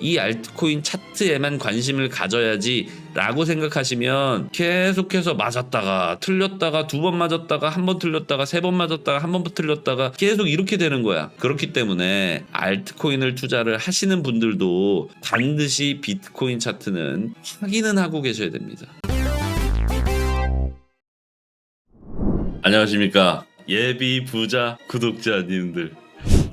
이 알트코인 차트에만 관심을 가져야지 라고 생각하시면 계속해서 맞았다가 틀렸다가 두 번 맞았다가 한 번 틀렸다가 세 번 맞았다가 한 번 틀렸다가 계속 이렇게 되는 거야. 그렇기 때문에 알트코인을 투자를 하시는 분들도 반드시 비트코인 차트는 확인은 하고 계셔야 됩니다. 안녕하십니까. 예비 부자 구독자님들.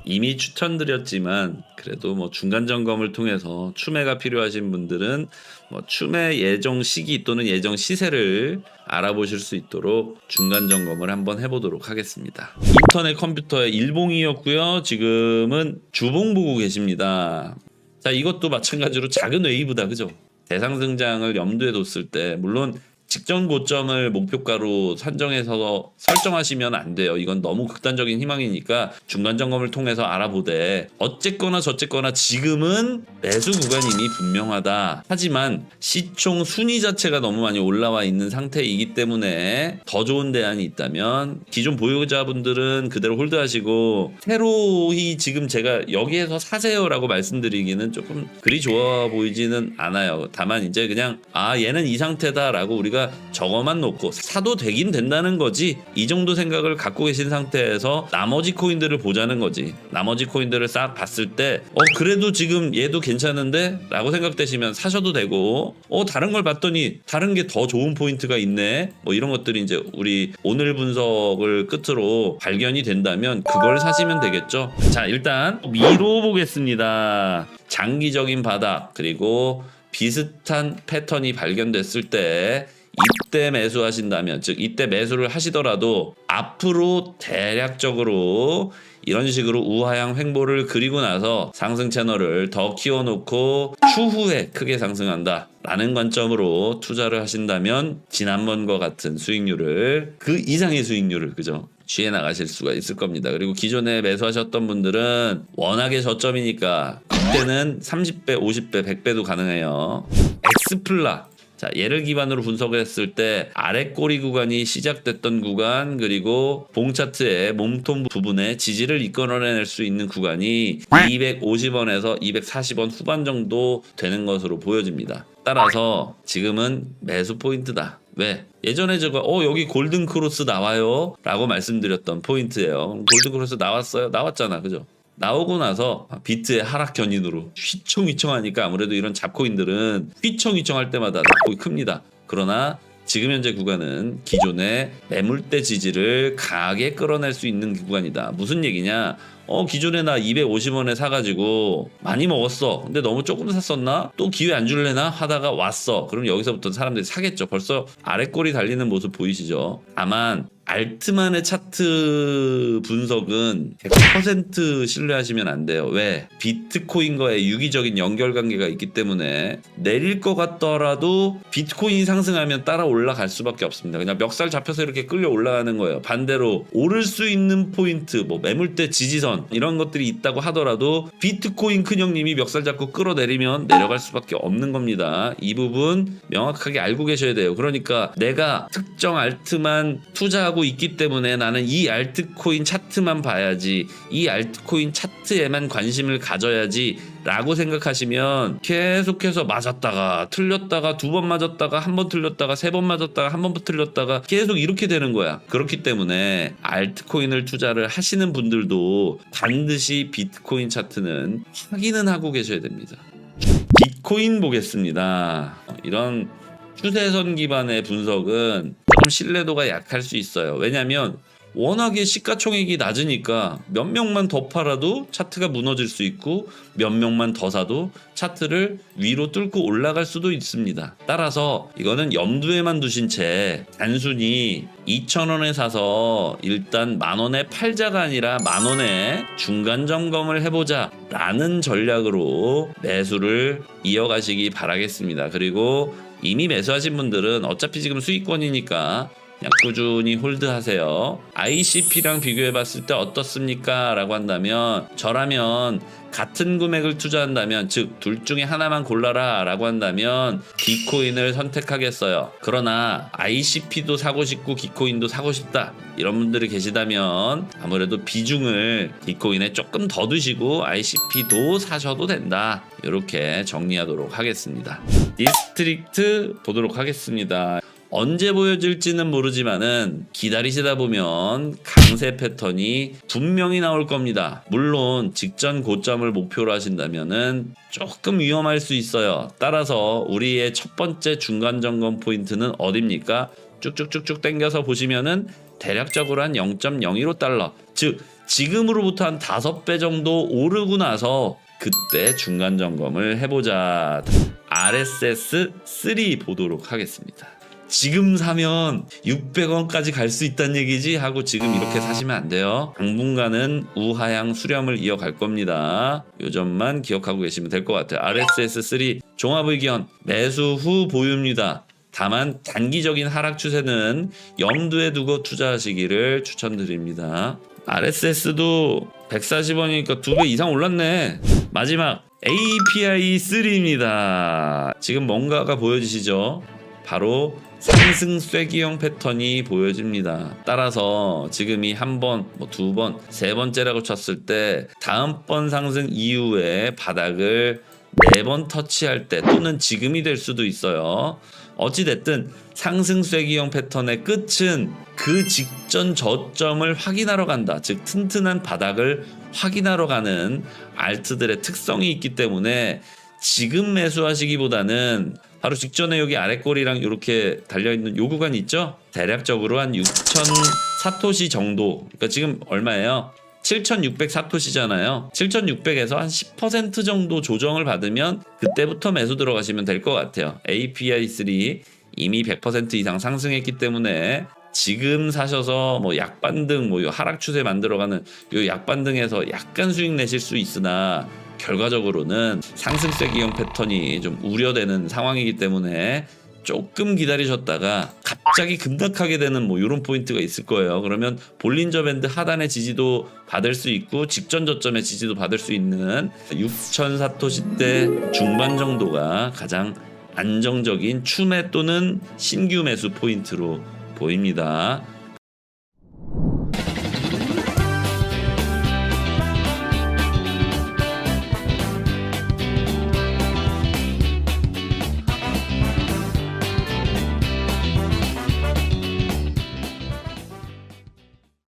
이미 추천드렸지만 그래도 뭐 중간 점검을 통해서 추매가 필요하신 분들은 뭐 추매 예정 시기 또는 예정 시세를 알아보실 수 있도록 중간 점검을 한번 해보도록 하겠습니다. 인터넷 컴퓨터의 일봉이었고요. 지금은 주봉 보고 계십니다. 자 이것도 마찬가지로 작은 웨이브다 그죠? 대상승장을 염두에 뒀을 때 물론 직전 고점을 목표가로 산정해서 설정하시면 안 돼요. 이건 너무 극단적인 희망이니까 중간 점검을 통해서 알아보되 어쨌거나 저쨌거나 지금은 매수 구간임이 분명하다. 하지만 시총 순위 자체가 너무 많이 올라와 있는 상태이기 때문에 더 좋은 대안이 있다면 기존 보유자분들은 그대로 홀드하시고 새로이 지금 제가 여기에서 사세요라고 말씀드리기는 조금 그리 좋아 보이지는 않아요. 다만 이제 그냥 아 얘는 이 상태다라고 우리가 저거만 놓고 사도 되긴 된다는 거지 이 정도 생각을 갖고 계신 상태에서 나머지 코인들을 보자는 거지. 나머지 코인들을 싹 봤을 때 어 그래도 지금 얘도 괜찮은데? 라고 생각되시면 사셔도 되고 어 다른 걸 봤더니 다른 게 더 좋은 포인트가 있네? 뭐 이런 것들이 이제 우리 오늘 분석을 끝으로 발견이 된다면 그걸 사시면 되겠죠. 자 일단 미로 보겠습니다. 장기적인 바닥 그리고 비슷한 패턴이 발견됐을 때 이때 매수하신다면 즉 이때 매수를 하시더라도 앞으로 대략적으로 이런 식으로 우하향 횡보를 그리고 나서 상승 채널을 더 키워놓고 추후에 크게 상승한다 라는 관점으로 투자를 하신다면 지난번과 같은 수익률을 그 이상의 수익률을 그죠 취해 나가실 수가 있을 겁니다. 그리고 기존에 매수하셨던 분들은 워낙에 저점이니까 그때는 30배, 50배, 100배도 가능해요. 엑스플라 자, 얘를 기반으로 분석했을 때 아래 꼬리 구간이 시작됐던 구간 그리고 봉 차트의 몸통 부분에 지지를 이끌어낼 수 있는 구간이 250원에서 240원 후반 정도 되는 것으로 보여집니다. 따라서 지금은 매수 포인트다. 왜? 예전에 제가 어 여기 골든 크로스 나와요 라고 말씀드렸던 포인트예요. 골든 크로스 나왔어요? 나왔잖아. 그죠? 나오고 나서 비트의 하락 견인으로 휘청휘청하니까 아무래도 이런 잡코인들은 휘청휘청할 때마다 낙폭이 큽니다. 그러나 지금 현재 구간은 기존의 매물대 지지를 강하게 끌어낼 수 있는 구간이다. 무슨 얘기냐? 어 기존에 나 250원에 사가지고 많이 먹었어. 근데 너무 조금 샀었나? 또 기회 안 줄래나 하다가 왔어. 그럼 여기서부터 사람들이 사겠죠. 벌써 아래 꼬리 달리는 모습 보이시죠? 다만 알트만의 차트 분석은 100% 신뢰하시면 안 돼요. 왜? 비트코인과의 유기적인 연결관계가 있기 때문에 내릴 것 같더라도 비트코인이 상승하면 따라 올라갈 수밖에 없습니다. 그냥 멱살 잡혀서 이렇게 끌려 올라가는 거예요. 반대로 오를 수 있는 포인트, 뭐 매물대 지지선 이런 것들이 있다고 하더라도 비트코인 큰형님이 멱살 잡고 끌어내리면 내려갈 수밖에 없는 겁니다. 이 부분 명확하게 알고 계셔야 돼요. 그러니까 내가 특정 알트만 투자하고 있기 때문에 나는 이 알트코인 차트만 봐야지 이 알트코인 차트에만 관심을 가져야지 라고 생각하시면 계속해서 맞았다가 틀렸다가 두 번 맞았다가 한 번 틀렸다가 세 번 맞았다가 한 번 틀렸다가 계속 이렇게 되는 거야. 그렇기 때문에 알트코인을 투자를 하시는 분들도 반드시 비트코인 차트는 확인은 하고 계셔야 됩니다. 비트코인 보겠습니다. 이런 추세선 기반의 분석은 조금 신뢰도가 약할 수 있어요. 왜냐하면 워낙에 시가총액이 낮으니까 몇 명만 더 팔아도 차트가 무너질 수 있고 몇 명만 더 사도 차트를 위로 뚫고 올라갈 수도 있습니다. 따라서 이거는 염두에만 두신 채 단순히 2,000원에 사서 일단 만 원에 팔자가 아니라 만 원에 중간 점검을 해보자 라는 전략으로 매수를 이어가시기 바라겠습니다. 그리고 이미 매수하신 분들은 어차피 지금 수익권이니까 꾸준히 홀드하세요. ICP랑 비교해봤을 때 어떻습니까? 라고 한다면 저라면 같은 금액을 투자한다면 즉 둘 중에 하나만 골라라 라고 한다면 기코인을 선택하겠어요. 그러나 ICP도 사고 싶고 기코인도 사고 싶다 이런 분들이 계시다면 아무래도 비중을 기코인에 조금 더 두시고 ICP도 사셔도 된다. 이렇게 정리하도록 하겠습니다. 디스트릭트 보도록 하겠습니다. 언제 보여질지는 모르지만은 기다리시다 보면 강세 패턴이 분명히 나올 겁니다. 물론 직전 고점을 목표로 하신다면은 조금 위험할 수 있어요. 따라서 우리의 첫 번째 중간 점검 포인트는 어딥니까? 쭉쭉쭉쭉 당겨서 보시면은 대략적으로 한 0.015달러. 즉 지금으로부터 한 5배 정도 오르고 나서 그때 중간 점검을 해보자. RSS 3 보도록 하겠습니다. 지금 사면 600원까지 갈 수 있다는 얘기지 하고 지금 이렇게 사시면 안 돼요. 당분간은 우하향 수렴을 이어갈 겁니다. 요 점만 기억하고 계시면 될 것 같아요. RSS3 종합 의견 매수 후 보유입니다. 다만 단기적인 하락 추세는 염두에 두고 투자하시기를 추천드립니다. RSS도 140원이니까 두 배 이상 올랐네. 마지막 API 3입니다. 지금 뭔가가 보여지시죠? 바로 상승 쐐기형 패턴이 보여집니다. 따라서 지금이 한 번, 뭐 두 번, 세 번째라고 쳤을 때 다음번 상승 이후에 바닥을 네 번 터치할 때 또는 지금이 될 수도 있어요. 어찌됐든 상승 쐐기형 패턴의 끝은 그 직전 저점을 확인하러 간다. 즉 튼튼한 바닥을 확인하러 가는 알트들의 특성이 있기 때문에 지금 매수하시기보다는 바로 직전에 여기 아랫꼬리랑 이렇게 달려있는 요 구간 있죠? 대략적으로 한 6천 사토시 정도. 그러니까 지금 얼마예요? 7,600 사토시잖아요. 7,600에서 한 10% 정도 조정을 받으면 그때부터 매수 들어가시면 될 것 같아요. API3 이미 100% 이상 상승했기 때문에 지금 사셔서 뭐 약반등 뭐요 하락 추세 만들어가는 요 약반등에서 약간 수익 내실 수 있으나 결과적으로는 상승세 기형 패턴이 좀 우려되는 상황이기 때문에 조금 기다리셨다가 갑자기 급락하게 되는 뭐 이런 포인트가 있을 거예요. 그러면 볼린저 밴드 하단의 지지도 받을 수 있고 직전 저점의 지지도 받을 수 있는 6천 사토시 대 중반 정도가 가장 안정적인 추매 또는 신규 매수 포인트로 보입니다.